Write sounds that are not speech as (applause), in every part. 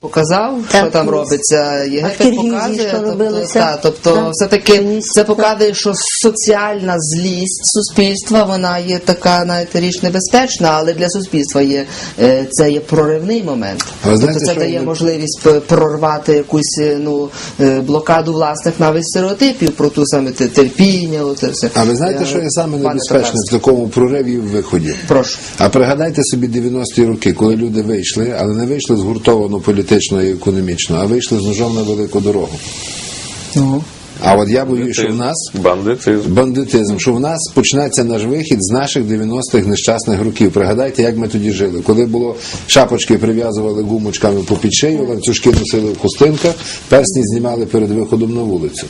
Показав, Так, що там робиться. Єгипет показує, що тобто, та, тобто Так. все-таки Туніс, це показує, що соціальна злість суспільства вона є така навіть річ небезпечна, але для суспільства є е, це є проривний момент. А ви знаєте, тобто це дає я- можливість прорвати якусь е, ну е, блокаду власних навіть стереотипів про ту саме терпіння. Оце все. А ви знаєте, що є саме небезпечне в такому прориві і в виході? Прошу. А пригадайте собі 90-ті роки, коли люди вийшли, але не вийшли згуртовано політично і економічно, а вийшли з ножом на велику дорогу. Ну. А от я боюсь, що в нас бандитизм. бандитизм, що в нас почнеться наш вихід з наших 90-х нещасних років. Пригадайте, як ми тоді жили. Коли було шапочки прив'язували гумочками по під шию, ланцюжки носили в хустинках, персні знімали перед виходом на вулицю.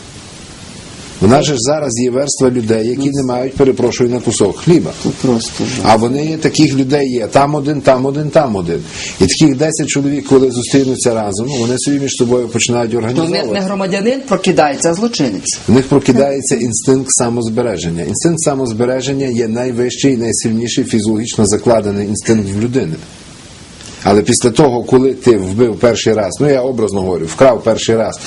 В нас же зараз є верства людей, які не мають, перепрошую, на кусок хліба. Просто. А вони є, таких людей є. Там один, там один, там один. І таких 10 чоловік, коли зустрінуться разом, вони собі між собою починають То в них не громадянин прокидається, а злочинець. В них прокидається інстинкт самозбереження. Інстинкт самозбереження є найвищий, найсильніший фізіологічно закладений інстинкт в людини. Але після того, коли ти вбив перший раз, ну я образно говорю, вкрав перший раз,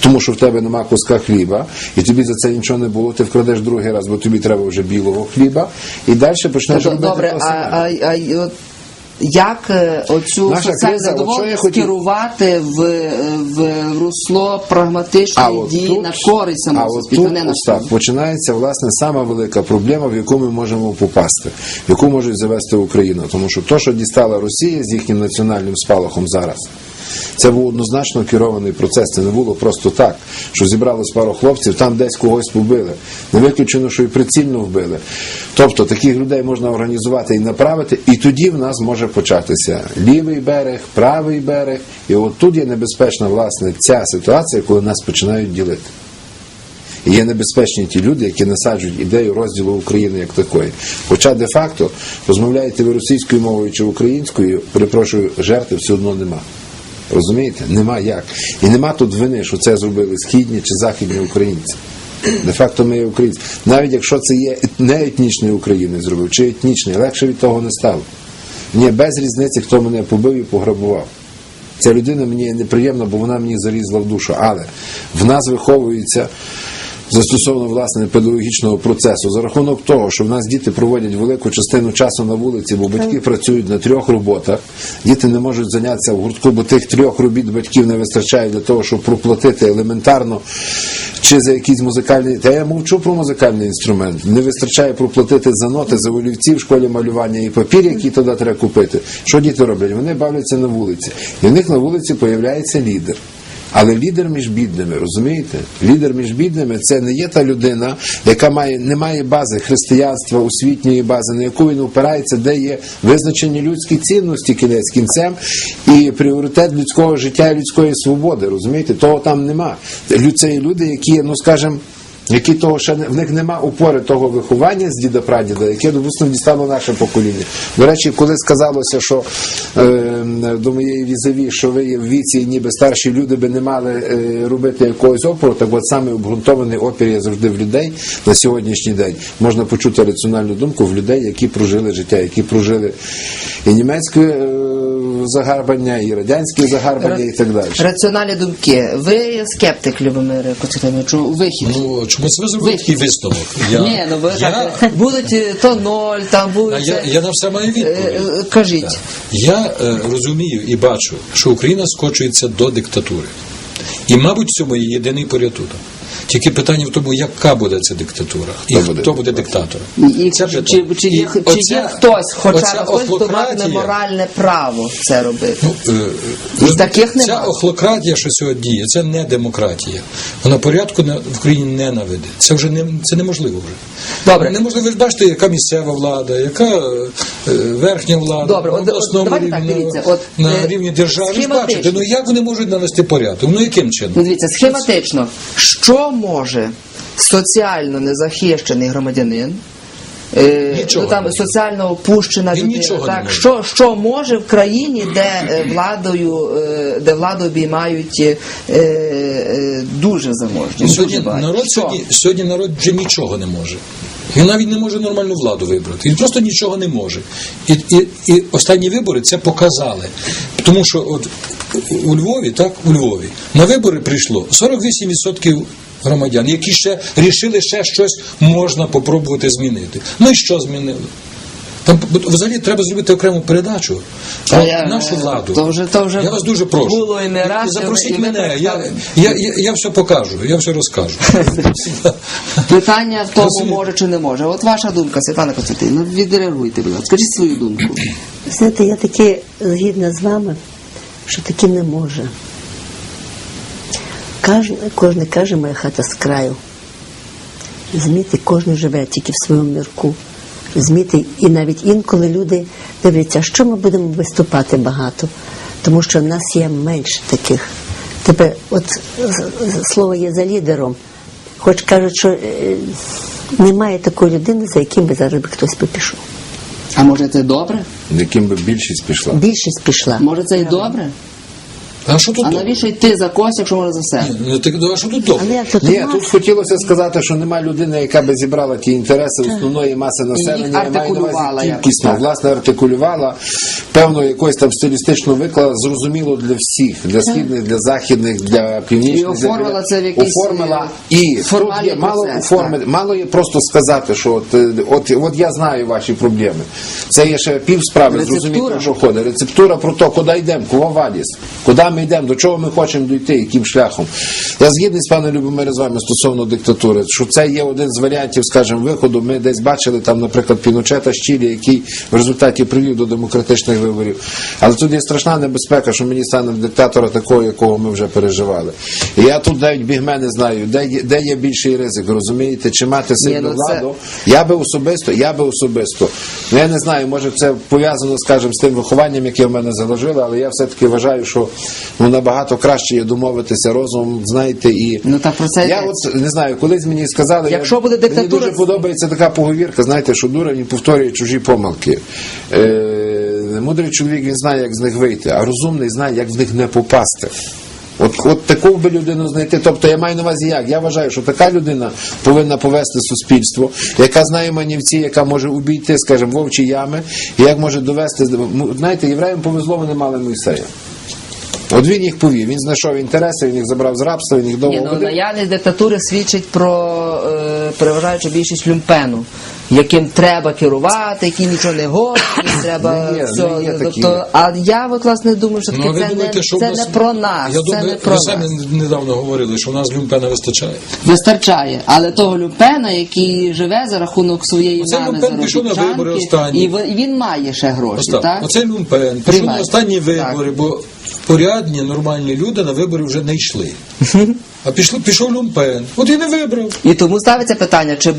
тому що в тебе нема куска хліба, і тобі за це нічого не було, ти вкрадеш другий раз, бо тобі треба вже білого хліба, і далі почнеш робити добре, а, а, а як е, оцю Наша соціальну задоволеність хотів- керувати в, е, в русло прагматичної дії на користь самого суспільства, не на шкоду. починається власне сама велика проблема, в яку ми можемо попасти, в яку можуть завести Україну. Тому що то, що дістала Росія з їхнім національним спалахом зараз. Це був однозначно керований процес. Це не було просто так, що зібралось пару хлопців, там десь когось побили. Не виключено, що і прицільно вбили. Тобто таких людей можна організувати і направити, і тоді в нас може початися лівий берег, правий берег. І от тут є небезпечна власне ця ситуація, коли нас починають ділити. І є небезпечні ті люди, які насаджують ідею розділу України як такої. Хоча де-факто розмовляєте ви російською мовою чи українською, перепрошую, жертви все одно нема. Розумієте? Нема як. І нема тут вини, що це зробили східні чи західні українці. Де-факто ми є українці. Навіть якщо це є не етнічний українець зробив, чи етнічний, легше від того не стало. Мені без різниці, хто мене побив і пограбував. Ця людина мені неприємна, бо вона мені залізла в душу. Але в нас виховується застосовано власне педагогічного процесу за рахунок того, що в нас діти проводять велику частину часу на вулиці, бо батьки працюють на трьох роботах. Діти не можуть зайнятися в гуртку, бо тих трьох робіт батьків не вистачає для того, щоб проплатити елементарно. Чи за якийсь музикальний, та я мовчу про музикальний інструмент. Не вистачає проплатити за ноти, за олівці в школі малювання і папір, який туди треба купити. Що діти роблять? Вони бавляться на вулиці. І в них на вулиці появляється лідер. Але лідер між бідними, розумієте? Лідер між бідними це не є та людина, яка має не має бази християнства, освітньої бази, на яку він опирається, де є визначені людські цінності кінець кінцем і пріоритет людського життя і людської свободи. Розумієте? Того там нема. Це люди, які, ну скажімо, які того ще не в них нема опори того виховання з діда прадіда, яке допустимо дістало наше покоління. До речі, коли сказалося, що е, до моєї візові, що ви є в віці, ніби старші люди би не мали е, робити якогось опору, так от саме обґрунтований опір є завжди в людей на сьогоднішній день. Можна почути раціональну думку в людей, які прожили життя, які прожили і німецьке е, загарбання, і радянське загарбання, і так далі. Раціональні думки. Ви скептик, Любомире Костянтиновичу, у вихід. Ну, чому це ви зробили такий висновок? Я, Ні, ну ви я, так, будуть е, то ноль, там а будуть. я, я на все маю Е, відповідь. е, Кажіть. Я е, розумію і бачу, що Україна скочується до диктатури. І, мабуть, в цьому є єдиний порятунок. Тільки питання в тому, яка буде ця диктатура, і Хто буде хто буде диктатором. І, Це чи, чи, чи, є, І чи є хтось, хоча оця хтось, хто матиме моральне право це робити? Ну, е, І таких. Ця охлократія, що сьогодні діє, це не демократія. Вона порядку на, в країні не наведе. Це вже не, це неможливо вже. Добре. Неможливо, ви ж бачите, яка місцева влада, яка е, верхня влада, Добре, на от- от обласному давайте рівні, так, дивіться, на, от, на е, рівні держави. Бачите, ну як вони можуть навести порядок? Ну яким чином? Ну, дивіться, схематично, що може соціально незахищений громадянин е, Нічого ну, там соціально опущена людина. нічого так, що, що може в країні, де е, владою, е, де владу обіймають дуже заможні. Сьогодні дуже народ сьогодні, сьогодні народ вже нічого не може. Він навіть не може нормальну владу вибрати. Він просто нічого не може. І, і, і останні вибори це показали. Тому що от у Львові, так, у Львові, на вибори прийшло 48% громадян, які ще рішили ще щось можна попробувати змінити. Ну і що змінили? Там взагалі треба зробити окрему передачу про я, нашу е, владу. то вже- то вже я вас дуже прошу. було і не раз, Запросіть і мене, я, я, я, я все покажу, я все розкажу. (laughs) Питання в тому, Розумію. може чи не може. От ваша думка, Світлана Константинівна, ну, відреагуйте, будь ласка. Скажіть свою думку. Знаєте, я таки згідна з вами, що таки не може. Кожен, кожен каже, моя хата з краю. Розумієте, кожен живе тільки в своєму мірку. Розумієте, і навіть інколи люди дивляться, що ми будемо виступати багато, тому що в нас є менше таких. Тебе, от слово є за лідером. Хоч кажуть, що е, немає такої людини, за яким би зараз би хтось би пішов. А може це добре? Яким би більшість пішла. Більшість пішла. Може це і добре? А що тут А навіщо йти за когось, якщо можна за себе? Ну, так, а що тут добре? Але як Ні, тут хотілося сказати, що немає людини, яка би зібрала ті інтереси основної маси населення. я на увазі кількісно, так. власне, артикулювала певно якось там стилістично виклала, зрозуміло для всіх, для східних, для західних, для північних. І оформила це в якийсь, оформила е, і тут є мало процес, оформи- мало є просто сказати, що от, е, от, от я знаю ваші проблеми. Це є ще пів справи, зрозуміти, що ходить. Рецептура про те, куди йдемо, кого валіс, куди ми йдемо, до чого ми хочемо дійти, яким шляхом. Я згідний з паном Любомиром з вами стосовно диктатури, що це є один з варіантів, скажімо, виходу. Ми десь бачили там, наприклад, Піночета Чилі, який в результаті привів до демократичних виборів. Але тут є страшна небезпека, що мені стане диктатора такого, якого ми вже переживали. І я тут навіть бігме не знаю, де, є- де є більший ризик, розумієте, чи мати сильну ну це- владу. Я би особисто, я би особисто. Ну я не знаю, може це пов'язано, скажімо, з тим вихованням, яке в мене заложили, але я все-таки вважаю, що ну, набагато краще є домовитися розумом, знаєте, і Ну, та про це я от не знаю, колись мені сказали, Якщо я, буде диктатура, мені дуже подобається така поговірка, знаєте, що дурень повторює чужі помилки. Е, мудрий чоловік він знає, як з них вийти, а розумний знає, як в них не попасти. От, от таку би людину знайти. Тобто я маю на увазі як? Я вважаю, що така людина повинна повести суспільство, яка знає манівці, яка може обійти, скажімо, вовчі ями, і як може довести. Знаєте, євреям повезло, вони мали Мойсея. От він їх повів, він знайшов інтереси, він їх забрав з рабства, він їх довго Ні, ну, наявність диктатури свідчить про е, переважаючу більшість люмпену, яким треба керувати, які нічого не годні, (coughs) треба Не є, все. є такі. тобто, а я от власне думаю, що Ну, це, думаєте, не, що в це нас- не про нас. Я це думаю, не про ви нас. самі недавно говорили, що в нас люмпена вистачає. Вистачає, але того люмпена, який живе за рахунок своєї Оцей мами люмпен пішов на заробітчанки, вибори останні. і ви- і він має ще гроші, Остап, так? Оцей люмпен пішов на останні Так. вибори, бо порядні, нормальні люди на вибори вже не йшли. (laughs) А пішло, пішов люмпен. От і не вибрав. І тому ставиться питання, чи